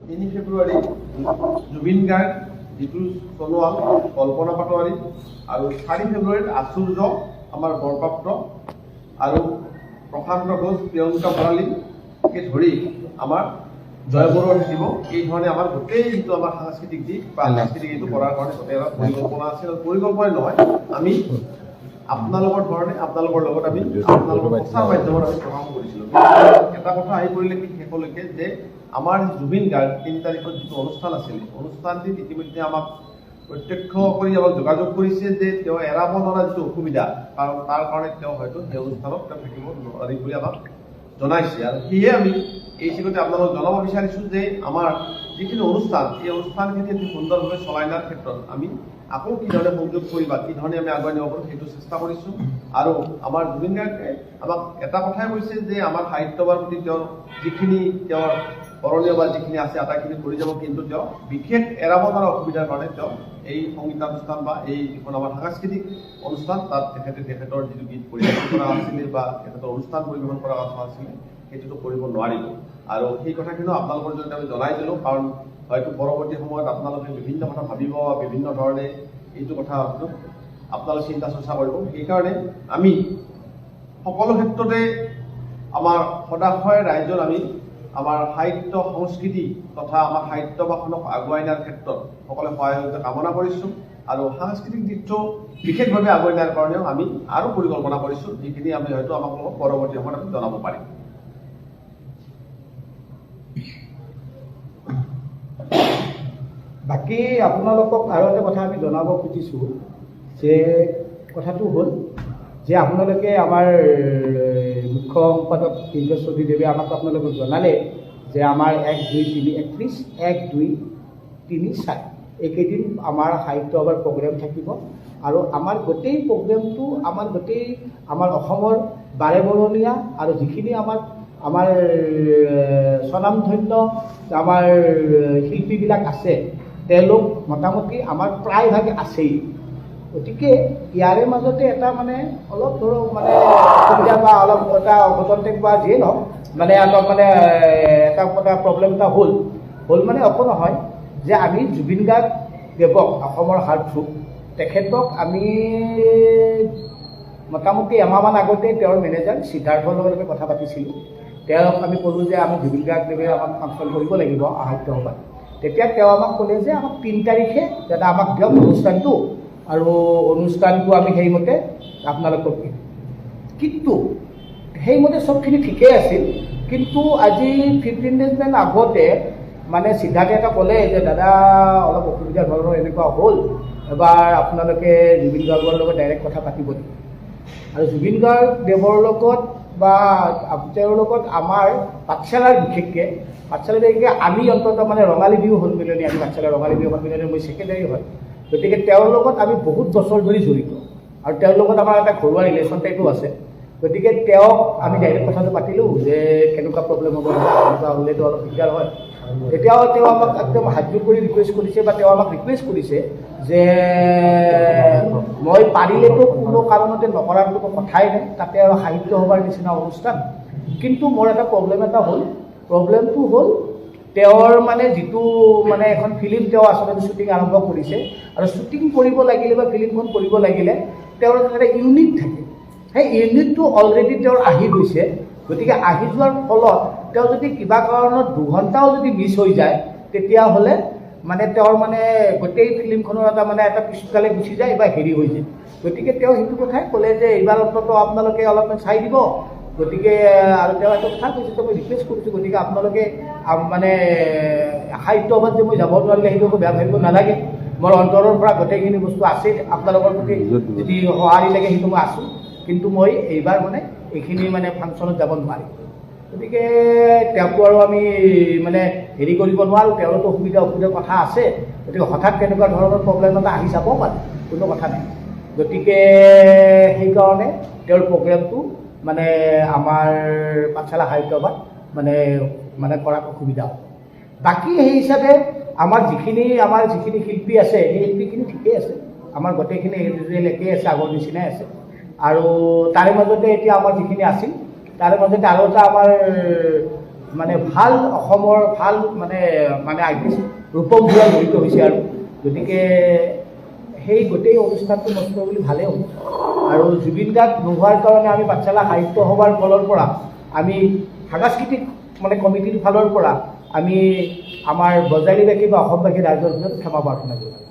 তিনি ফেব্ৰুৱাৰী জুবিন গাৰ্গ জিতু সোণোৱাল কল্পনা পাটোৱাৰী আৰু চাৰি ফেব্ৰুৱাৰীত আচুৰ্য আমাৰ বৰপ্ৰাপ্ত আৰু প্ৰশান্ত ঘোষ প্ৰিয়ংকা ভঁৰালীকে ধৰি আমাৰ জয় বৰুৱা থাকিব। এই ধৰণে আমাৰ গোটেই যিটো আমাৰ সাংস্কৃতিক দিশ বা সাংস্কৃতিক এইটো কৰাৰ কাৰণে গোটেই এটা পৰিকল্পনা আছিল আৰু পৰিকল্পনাই নহয় আমি আপোনালোকৰ ধৰণে আপোনালোকৰ লগত আমি আপোনালোকৰ প্ৰচাৰ মাধ্যমত আমি প্ৰকাশ কৰিছিলোঁ। এটা কথা আহি পৰিলে কি শেষলৈকে যে আমাৰ জুবিন গাৰ্গ তিনি তাৰিখত যিটো অনুষ্ঠান আছিল অনুষ্ঠানটিত ইতিমধ্যে আমাক প্ৰত্যক্ষ কৰি আমাক যোগাযোগ কৰিছে যে তেওঁ এৰাব নোৱাৰা যিটো অসুবিধা কাৰণ তাৰ কাৰণে তেওঁ হয়তো সেই অনুষ্ঠানত তেওঁ থাকিব নোৱাৰিম বুলি আমাক জনাইছে। আৰু সেয়ে আমি এই চিঠতে আপোনালোকক জনাব বিচাৰিছোঁ যে আমাৰ যিখিনি অনুষ্ঠান এই অনুষ্ঠানখিনি অতি সুন্দৰভাৱে চলাই নিয়াৰ ক্ষেত্ৰত আমি আকৌ কি ধৰণে সংযোগ কৰিবা কি ধৰণে আমি আগুৱাই নিব পাৰোঁ সেইটো চেষ্টা কৰিছোঁ। আৰু আমাৰ জুবিন গাৰ্গে আমাক এটা কথাই কৈছে যে আমাৰ সাহিত্যৰ প্ৰতি তেওঁৰ যিখিনি তেওঁৰ কৰণীয় বা যিখিনি আছে আটাইখিনি কৰি যাব। কিন্তু তেওঁ বিশেষ এৰাব নোৱাৰা অসুবিধাৰ কাৰণে তেওঁ এই সংগীতানুষ্ঠান বা এই যিখন আমাৰ সাংস্কৃতিক অনুষ্ঠান তাত তেখেতে তেখেতৰ যিটো গীত পৰিৱেশন কৰা আছিলে বা তেখেতৰ অনুষ্ঠান পৰিৱেশন কৰা কথা আছিলে সেইটোতো কৰিব নোৱাৰিব। আৰু সেই কথাখিনিও আপোনালোকৰ জৰিয়তে আমি জনাই দিলোঁ কাৰণ হয়তো পৰৱৰ্তী সময়ত আপোনালোকে বিভিন্ন কথা ভাবিব বা বিভিন্ন ধৰণে এইটো কথা আপোনালোকে চিন্তা চৰ্চা কৰিব। সেইকাৰণে আমি সকলো ক্ষেত্ৰতে আমাৰ সদাশয় ৰাইজৰ আমি আমাৰ সাহিত্য সংস্কৃতি তথা আমাৰ সাহিত্যভাষণক আগুৱাই নিয়াৰ ক্ষেত্ৰত সকলোৱে সহায়তা কামনা কৰিছোঁ। আৰু সাংস্কৃতিক দিশটো বিশেষভাৱে আগুৱাই নিয়াৰ কাৰণেও আমি আৰু পৰিকল্পনা কৰিছোঁ। যিখিনি আমি হয়তো আমাক লগত পৰৱৰ্তী সময়ত আমি জনাব পাৰিম। বাকী আপোনালোকক আৰু এটা কথা আমি জনাব খুজিছোঁ যে কথাটো হ'ল যে আপোনালোকে আমাৰ মুখ্য সম্পাদক ইন্দ্ৰ চৌধুৰীদেৱে আমাক আপোনালোকক জনালে যে আমাৰ এক দুই তিনি একত্ৰিছ এক দুই তিনি চাৰি। এইকেইদিন আমাৰ সাহিত্য সভাৰ প্ৰগ্ৰেম থাকিব আৰু আমাৰ গোটেই প্ৰগ্ৰেমটো আমাৰ গোটেই আমাৰ অসমৰ বাৰে বৰণীয়া আৰু যিখিনি আমাৰ আমাৰ স্বনামধন্য আমাৰ শিল্পীবিলাক আছে তেওঁলোক মোটামুটি আমাৰ প্ৰায়ভাগে আছেই। গতিকে ইয়াৰে মাজতে এটা মানে অলপ ধৰক মানে অসুবিধা বা অলপ এটা অঘটন বা যিয়ে নহওক মানে অলপ মানে এটা এটা প্ৰব্লেম এটা হ'ল। হ'ল মানে একো নহয় যে আমি জুবিন গাৰ্গ দেৱক অসমৰ হাৰ্টথ্ৰু তেখেতক আমি মোটামুটি এমাহমান আগতে তেওঁৰ মেনেজাৰ সিদ্ধাৰ্থৰ লগত আমি কথা পাতিছিলোঁ। তেওঁক আমি ক'লোঁ যে আমি জুবিন গাৰ্গদেৱে আমাক ফাংচন কৰিব লাগিব সাহিত্য সভাত তেতিয়া তেওঁ আমাক ক'লে যে আমাক তিনি তাৰিখে দাদা আমাক দিয়ক অনুষ্ঠানটো। আৰু অনুষ্ঠানটো আমি সেইমতে আপোনালোকক কিন্তু সেইমতে চবখিনি ঠিকেই আছিল। কিন্তু আজি ফিফটিন ডেজমান আগতে মানে সিদ্ধাৰ্থে এটা ক'লে যে দাদা অলপ অসুবিধা ধৰণৰ এনেকুৱা হ'ল। এবাৰ আপোনালোকে জুবিন গাৰ্গৰ লগত ডাইৰেক্ট কথা পাতিব নেকি আৰু জুবিন গাৰ্গ দেৱৰ লগত বা তেওঁৰ লগত আমাৰ পাঠশালাৰ বিশেষকৈ পাঠশালা বিশেষকৈ আমি অন্ততঃ মানে ৰঙালী বিহু সন্মিলনী আমি পাঠশালা ৰঙালী বিহু সন্মিলনী মই ছেক্ৰেটাৰী হয়। গতিকে তেওঁৰ লগত আমি বহুত বছৰ ধৰি জড়িত। আৰু তেওঁৰ লগত আমাৰ এটা ঘৰুৱা ৰিলেশ্যন টাইপো আছে। গতিকে তেওঁক আমি ডাইৰেক্ট কথাটো পাতিলোঁ যে কেনেকুৱা প্ৰব্লেম হ'ব এনেকুৱা হ'লেতো অলপ দিগদাৰ হয়। তেতিয়াও তেওঁ আমাক একদম হাতযোৰ কৰি ৰিকুৱেষ্ট কৰিছে বা তেওঁ আমাক ৰিকুৱেষ্ট কৰিছে যে মই পাৰিলেতো কোনো কাৰণতে নকৰাৰ কথাই নাই তাতে আৰু সাহিত্য সভাৰ নিচিনা অনুষ্ঠান। কিন্তু মোৰ এটা প্ৰব্লেম এটা হ'ল। প্ৰব্লেমটো হ'ল তেওঁৰ মানে যিটো মানে এখন ফিল্ম তেওঁ আচলতে শ্বুটিং আৰম্ভ কৰিছে। আৰু শ্বুটিং কৰিব লাগিলে বা ফিল্মখন কৰিব লাগিলে তেওঁৰ এটা ইউনিট থাকে। সেই ইউনিটটো অলৰেডি তেওঁৰ আহি গৈছে। গতিকে আহি যোৱাৰ ফলত তেওঁ যদি কিবা কাৰণত দুঘণ্টাও যদি মিছ হৈ যায় তেতিয়াহ'লে মানে তেওঁৰ মানে গোটেই ফিল্মখনৰ এটা মানে এটা পিছফালে গুচি যায় বা হেৰি হৈ যায়। গতিকে তেওঁ সেইটো কথাই ক'লে যে এইবাৰ অন্ততঃ আপোনালোকে অলপমান চাই দিব। গতিকে আৰু তেওঁ এটা কথা কৈছে যে মই ৰিকুৱেষ্ট কৰিছোঁ গতিকে আপোনালোকে মানে সাহিত্য সভাত যে মই যাব নোৱাৰিলে সেইটো বেয়া ভাবিব নালাগে। মোৰ অন্তৰৰ পৰা গোটেইখিনি বস্তু আছে আপোনালোকৰ প্ৰতি যদি সঁহাৰি লাগে সেইটো মই আছোঁ। কিন্তু মই এইবাৰ মানে এইখিনি মানে ফাংচনত যাব নোৱাৰিম। গতিকে তেওঁকতো আৰু আমি মানে হেৰি কৰিব নোৱাৰোঁ তেওঁৰোতো অসুবিধা অসুবিধাৰ কথা আছে। গতিকে হঠাৎ তেনেকুৱা ধৰণৰ প্ৰব্লেম এটা আহি যাব পাৰে কোনো কথা নাই। গতিকে সেইকাৰণে তেওঁৰ প্ৰগ্ৰেমটো মানে আমাৰ পাঠশালা সাহিত্যসভাত মানে মানে কৰাত অসুবিধা। হ'ব বাকী সেই হিচাপে আমাৰ যিখিনি আমাৰ যিখিনি শিল্পী আছে, সেই শিল্পীখিনি ঠিকেই আছে। আমাৰ গোটেইখিনি একেই আছে, আগৰ নিচিনাই আছে। আৰু তাৰে মাজতে এতিয়া আমাৰ যিখিনি আছিল, তাৰে মাজতে আৰু এটা আমাৰ মানে ভালো অসমৰ, ভালো মানে মানে আৰ্টিষ্ট, ৰূপক যোৱা জড়িত হৈছে আৰু। গতিকে সেই গোটেই অনুষ্ঠানটো নষ্ট বুলি ভালেই হ'ব আৰু জুবিন গাৰ্গ নোহোৱাৰ কাৰণে আমি পাঠশালা সাহিত্য সভাৰ ফালৰ পৰা, আমি সাংস্কৃতিক মানে কমিটিৰ ফালৰ পৰা, আমি আমাৰ বজাৰীবাসী বা অসমবাসী ৰাইজৰ ক্ষমা প্ৰাৰ্থনা ধন্যবাদ